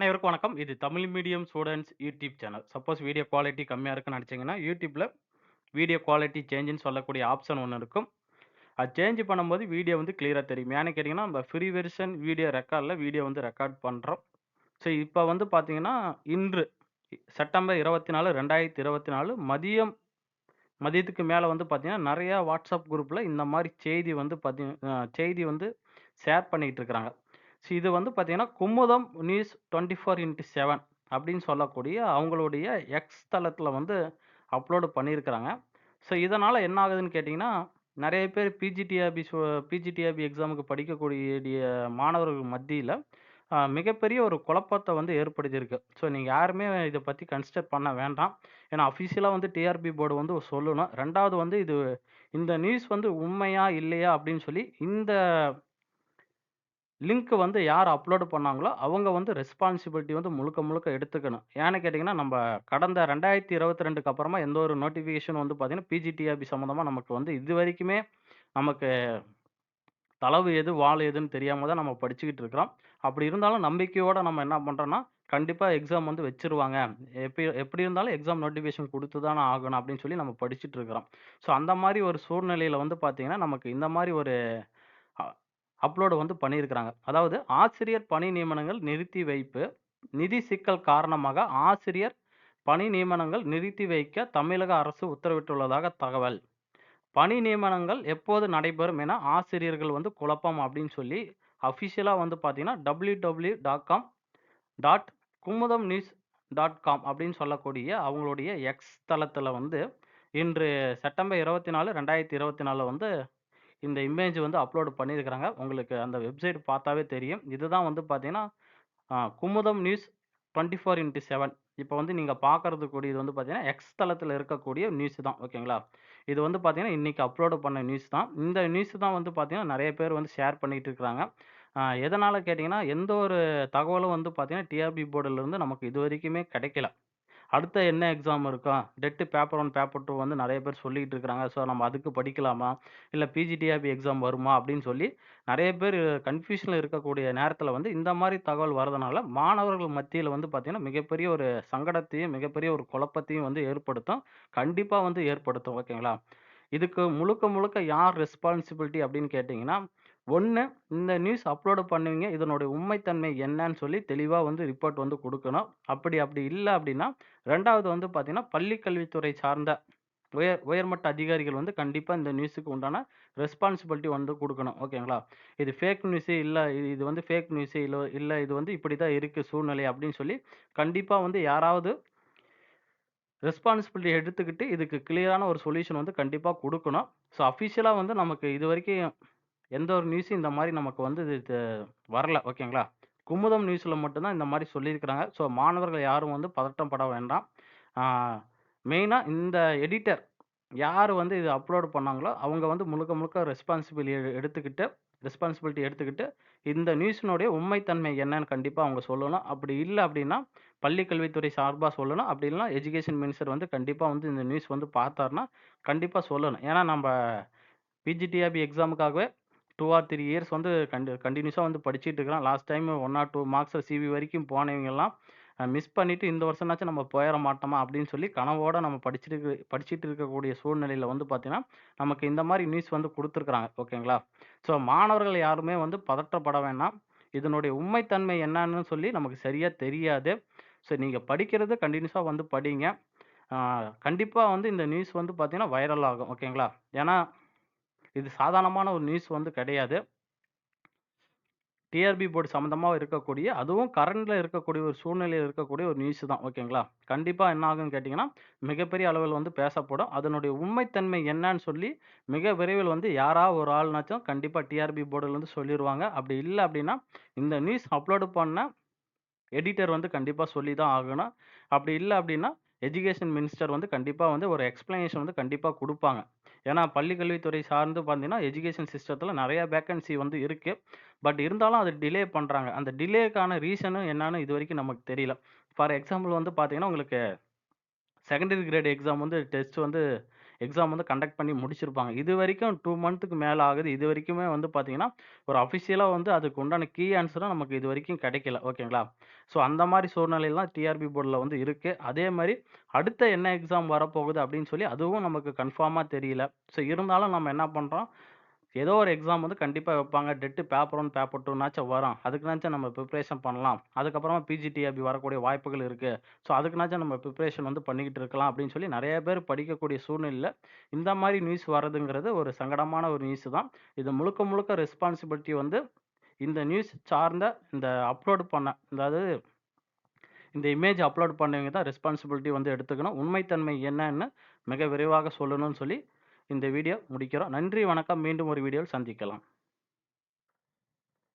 அனைவருக்கும் வணக்கம். இது Tamil medium students YouTube channel. Suppose video quality கம்மியாக இருக்குன்னு நினச்சிங்கன்னா யூடியூப்பில் வீடியோ குவாலிட்டி சேஞ்சுன்னு சொல்லக்கூடிய ஆப்ஷன் ஒன்று இருக்கும். அது சேஞ்ச் பண்ணும்போது வீடியோ வந்து கிளியராக தெரியும். ஏன்னு கேட்டிங்கன்னா நம்ம ஃப்ரீ வெர்ஷன் வீடியோ ரெக்கார்டில் வீடியோ வந்து ரெக்கார்ட் பண்ணுறோம் ஸோ, இப்போ வந்து பார்த்தீங்கன்னா இன்று செப்டம்பர் 24, 2024 மதியம் மதியத்துக்கு மேலே வந்து பார்த்தீங்கன்னா நிறையா வாட்ஸ்அப் குரூப்பில் இந்த மாதிரி செய்தி வந்து பாத்தீங்க செய்தி வந்து ஷேர் பண்ணிக்கிட்டு இருக்கிறாங்க. ஸோ, இது வந்து பார்த்தீங்கன்னா குமுதம் நியூஸ் 24x7 அப்படின்னு சொல்லக்கூடிய அவங்களுடைய எக்ஸ் தளத்தில் வந்து அப்லோடு பண்ணியிருக்கிறாங்க. ஸோ, இதனால் என்ன ஆகுதுன்னு கேட்டிங்கன்னா நிறைய பேர் பிஜிடிஆபி சோ எக்ஸாமுக்கு படிக்கக்கூடிய மாணவர்கள் மத்தியில் மிகப்பெரிய ஒரு குழப்பத்தை வந்து ஏற்படுத்தியிருக்கு. ஸோ, நீங்கள் யாருமே இதை பற்றி கன்சிடர் பண்ண வேண்டாம். ஏன்னா, அஃபிஷியலாக வந்து டிஆர்பி போர்டு வந்து சொல்லணும். ரெண்டாவது வந்து இது இந்த நியூஸ் வந்து உண்மையா? இல்லையா? அப்படின்னு சொல்லி இந்த லிங்க் வந்து யார் அப்லோடு பண்ணாங்களோ, அவங்க வந்து ரெஸ்பான்சிபிலிட்டி வந்து முழுக்க முழுக்க எடுத்துக்கணும். ஏன்னு கேட்டிங்கன்னா நம்ம கடந்த 2022க்கு அப்புறமா எந்த ஒரு நோட்டிஃபிகேஷன் வந்து பார்த்தீங்கன்னா பிஜிடிஆர்பி சம்மந்தமாக நமக்கு வந்து இது வரைக்குமே நமக்கு தளவு எது, வால் எதுன்னு தெரியாமல் தான் நம்ம படிச்சுக்கிட்டு இருக்கிறோம். அப்படி இருந்தாலும் நம்பிக்கையோடு நம்ம என்ன பண்ணுறோன்னா கண்டிப்பாக எக்ஸாம் வந்து வச்சுருவாங்க. எப்படி எப்படி இருந்தாலும் எக்ஸாம் நோட்டிஃபிகேஷன் கொடுத்து தானே ஆகணும் அப்படின்னு சொல்லி நம்ம படிச்சுட்டு இருக்கிறோம். ஸோ, அந்த மாதிரி ஒரு சூழ்நிலையில் வந்து பார்த்திங்கன்னா நமக்கு இந்த மாதிரி ஒரு அப்லோடு வந்து பண்ணியிருக்கிறாங்க. அதாவது ஆசிரியர் பணி நியமனங்கள் நிறுத்தி வைப்பு. நிதி சிக்கல் காரணமாக ஆசிரியர் பணி நியமனங்கள் நிறுத்தி வைக்க தமிழக அரசு உத்தரவிட்டுள்ளதாக தகவல். பணி நியமனங்கள் எப்போது நடைபெறும் என ஆசிரியர்கள் வந்து குழப்பம் அப்படின்னு சொல்லி அஃபிஷியலாக வந்து பார்த்திங்கன்னா W W dot com dot Kumudam news dot com அப்படின்னு சொல்லக்கூடிய அவங்களுடைய எக்ஸ் தளத்தில் வந்து இன்று செப்டம்பர் 24, 2024 வந்து இந்த இமேஜ் வந்து அப்லோடு பண்ணியிருக்கிறாங்க. உங்களுக்கு அந்த வெப்சைட் பார்த்தாவே தெரியும். இதுதான் வந்து பார்த்தீங்கன்னா Kumudam news twenty four into seven இப்போ வந்து நீங்கள் பார்க்கறது கூடியது வந்து பார்த்தீங்கன்னா எக்ஸ் தளத்தில் இருக்கக்கூடிய நியூஸ் தான். ஓகேங்களா? இது வந்து பார்த்தீங்கன்னா இன்னைக்கு அப்லோடு பண்ண நியூஸ் தான். இந்த நியூஸ் தான் வந்து பார்த்தீங்கன்னா நிறைய பேர் வந்து ஷேர் பண்ணிகிட்டு இருக்கிறாங்க. எதனால் கேட்டிங்கன்னா எந்த ஒரு தகவலும் வந்து பார்த்தீங்கன்னா டிஆர்பி போர்டுலருந்து நமக்கு இது வரைக்குமே கிடைக்கல. அடுத்த என்ன எக்ஸாம் இருக்கும்? TET paper one paper two வந்து நிறைய பேர் சொல்லிகிட்டு இருக்கிறாங்க. ஸோ, நம்ம அதுக்கு படிக்கலாமா? இல்லை பிஜிடிஆர்பி எக்ஸாம் வருமா? அப்படின்னு சொல்லி நிறைய பேர் கன்ஃபியூஷனில் இருக்கக்கூடிய நேரத்தில் வந்து இந்த மாதிரி தகவல் வரதுனால, மாணவர்கள் மத்தியில் வந்து பார்த்திங்கன்னா மிகப்பெரிய ஒரு சங்கடத்தையும், மிகப்பெரிய ஒரு குழப்பத்தையும் வந்து ஏற்படுத்தும். கண்டிப்பாக வந்து ஏற்படுத்தும். ஓகேங்களா? இதுக்கு முழுக்க முழுக்க யார் ரெஸ்பான்சிபிலிட்டி அப்படின்னு கேட்டிங்கன்னா ஒன்று இந்த நியூஸ் அப்லோடு பண்ணுவீங்க. இதனுடைய உண்மைத்தன்மை என்னன்னு சொல்லி தெளிவாக வந்து ரிப்போர்ட் வந்து கொடுக்கணும் அப்படி அப்படி இல்லை அப்படின்னா, ரெண்டாவது வந்து பார்த்தீங்கன்னா பள்ளி கல்வித்துறை சார்ந்த உயர் உயர்மட்ட அதிகாரிகள் வந்து கண்டிப்பாக இந்த நியூஸுக்கு உண்டான ரெஸ்பான்சிபிலிட்டி வந்து கொடுக்கணும் ஓகேங்களா? இது ஃபேக் நியூஸு இல்லை இது வந்து ஃபேக் நியூஸு இல்லை இல்லை இது வந்து இப்படி தான் இருக்குது சூழ்நிலை அப்படின்னு சொல்லி கண்டிப்பாக வந்து யாராவது ரெஸ்பான்சிபிலிட்டி எடுத்துக்கிட்டு இதுக்கு கிளியரான ஒரு சொல்யூஷன் வந்து கண்டிப்பாக கொடுக்கணும் ஸோ, அஃபிஷியலாக வந்து நமக்கு இது வரைக்கும் எந்த ஒரு நியூஸும் இந்த மாதிரி நமக்கு வந்து இது வரல. ஓகேங்களா? குமுதம் நியூஸில் மட்டும்தான் இந்த மாதிரி சொல்லியிருக்கிறாங்க. ஸோ, மாணவர்கள் யாரும் வந்து பதட்டம் பட வேண்டாம். மெயினாக இந்த எடிட்டர் யார் வந்து இது அப்லோட் பண்ணாங்களோ, அவங்க வந்து முழுக்க முழுக்க ரெஸ்பான்சிபிலிட்டி எடுத்துக்கிட்டு ரெஸ்பான்சிபிலிட்டி எடுத்துக்கிட்டு, இந்த நியூஸினுடைய உண்மைத்தன்மை என்னன்னு கண்டிப்பாக அவங்க சொல்லணும். அப்படி இல்லை அப்படின்னா, பள்ளி கல்வித்துறை சார்பாக சொல்லணும். அப்படி இல்லைனா எஜுகேஷன் மினிஸ்டர் வந்து கண்டிப்பாக வந்து இந்த நியூஸ் வந்து பார்த்தாருன்னா, கண்டிப்பாக சொல்லணும். ஏன்னா நம்ம பிஜிடிஆபி எக்ஸாமுக்காகவே டூ ஆர் த்ரீ இயர்ஸ் வந்து கண்டி கண்டினியூஸாக வந்து படிச்சுட்டு இருக்கிறான் last time one or two மார்க்ஸில் CV வரைக்கும் போனவங்கெல்லாம் மிஸ் பண்ணிவிட்டு இந்த வருஷம்னாச்சும் நம்ம போயிட மாட்டோமா அப்படின்னு சொல்லி கனவோட நம்ம படிச்சுட்டு படிச்சுட்டு இருக்கக்கூடிய சூழ்நிலையில் வந்து பாத்தீங்கன்னா, நமக்கு இந்த மாதிரி நியூஸ் வந்து கொடுத்துருக்குறாங்க ஓகேங்களா? ஸோ, மாணவர்கள் யாருமே வந்து பதற்றப்பட வேண்டாம். இதனுடைய உண்மைத்தன்மை என்னன்னு சொல்லி நமக்கு சரியாக தெரியாது. ஸோ, நீங்கள் படிக்கிறது கண்டினியூஸாக வந்து படிங்க. கண்டிப்பாக வந்து இந்த நியூஸ் வந்து பார்த்திங்கன்னா வைரல் ஆகும். ஓகேங்களா? ஏன்னா, இது சாதாரணமான ஒரு நியூஸ் வந்து கிடையாது. டிஆர்பி போர்டு சம்மந்தமாக இருக்கக்கூடிய அதுவும் கரண்டில் இருக்கக்கூடிய ஒரு சூழ்நிலையில் இருக்கக்கூடிய ஒரு நியூஸ் தான். ஓகேங்களா? கண்டிப்பாக என்ன ஆகும்னு கேட்டிங்கன்னா மிகப்பெரிய அளவில் வந்து பேசப்படும். அதனுடைய உண்மைத்தன்மை என்னன்னு சொல்லி மிக விரைவில் வந்து யாரா ஒரு ஆள்னாச்சும் கண்டிப்பாக டிஆர்பி போர்டுலேருந்து சொல்லிடுவாங்க அப்படி இல்லை அப்படின்னா, இந்த நியூஸ் அப்லோடு பண்ண எடிட்டர் வந்து கண்டிப்பாக சொல்லி தான் ஆகணும். அப்படி இல்லை அப்படின்னா, எஜுகேஷன் மினிஸ்டர் வந்து கண்டிப்பாக வந்து ஒரு எக்ஸ்ப்ளனேஷன் வந்து கண்டிப்பாக கொடுப்பாங்க ஏன்னா, பள்ளி கல்வித்துறை சார்ந்து பார்த்தீங்கன்னா எஜுகேஷன் சிஸ்டத்தில் நிறையா வேக்கன்சி வந்து இருக்குது பட் இருந்தாலும் அது டிலே பண்ணுறாங்க அந்த டிலேக்கான ரீசனும் என்னன்னு இதுவரைக்கும் நமக்கு தெரியல. ஃபார் எக்ஸாம்பிள் வந்து பார்த்தீங்கன்னா உங்களுக்கு செகண்டரி கிரேட் எக்ஸாம் வந்து டெஸ்ட் வந்து எக்ஸாம் வந்து கண்டக்ட் பண்ணி முடிச்சிருப்பாங்க. இது வரைக்கும் டூ மந்த்துக்கு மேலே ஆகுது. இது வரைக்குமே வந்து பார்த்தீங்கன்னா, ஒரு அஃபிஷியலாக வந்து அதுக்கு உண்டான கீ ஆன்சரும் நமக்கு இது வரைக்கும் கிடைக்கல. ஓகேங்களா? ஸோ அந்த மாதிரி சூழ்நிலைலாம் டிஆர்பி போர்டில் வந்து இருக்குது அதே மாதிரி அடுத்த என்ன எக்ஸாம் வரப்போகுது அப்படின்னு சொல்லி அதுவும் நமக்கு கன்ஃபார்மாக தெரியல. ஸோ இருந்தாலும் நம்ம என்ன பண்ணுறோம் ஏதோ ஒரு எக்ஸாம் வந்து கண்டிப்பாக வைப்பாங்க. டெட்டு பேப்பர் ஒன் பேப்பர் டூனாச்சும் வரும். அதுக்குனாச்சும் நம்ம ப்ரிப்ரேஷன் பண்ணலாம். அதுக்கப்புறமா பிஜிடிஆர்பி வரக்கூடிய வாய்ப்புகள் இருக்குது ஸோ அதுக்குனாச்சும் நம்ம பிரிப்பரேஷன் வந்து பண்ணிக்கிட்டு இருக்கலாம் அப்படின்னு சொல்லி நிறைய பேர் படிக்கக்கூடிய சூழ்நிலையில் இந்த மாதிரி நியூஸ் வரதுங்கிறது ஒரு சங்கடமான ஒரு நியூஸ் தான். இது முழுக்க முழுக்க ரெஸ்பான்சிபிலிட்டி வந்து இந்த நியூஸ் சார்ந்த இந்த அப்லோட் பண்ண அதாவது இந்த இமேஜ் அப்லோட் பண்ணவங்க தான் ரெஸ்பான்சிபிலிட்டி வந்து எடுத்துக்கணும். உண்மைத்தன்மை என்னன்னு மிக விரைவாக சொல்லணும்னு சொல்லி இந்த வீடியோ முடிக்கிறோம். நன்றி, வணக்கம். மீண்டும் ஒரு வீடியோவில் சந்திக்கலாம்.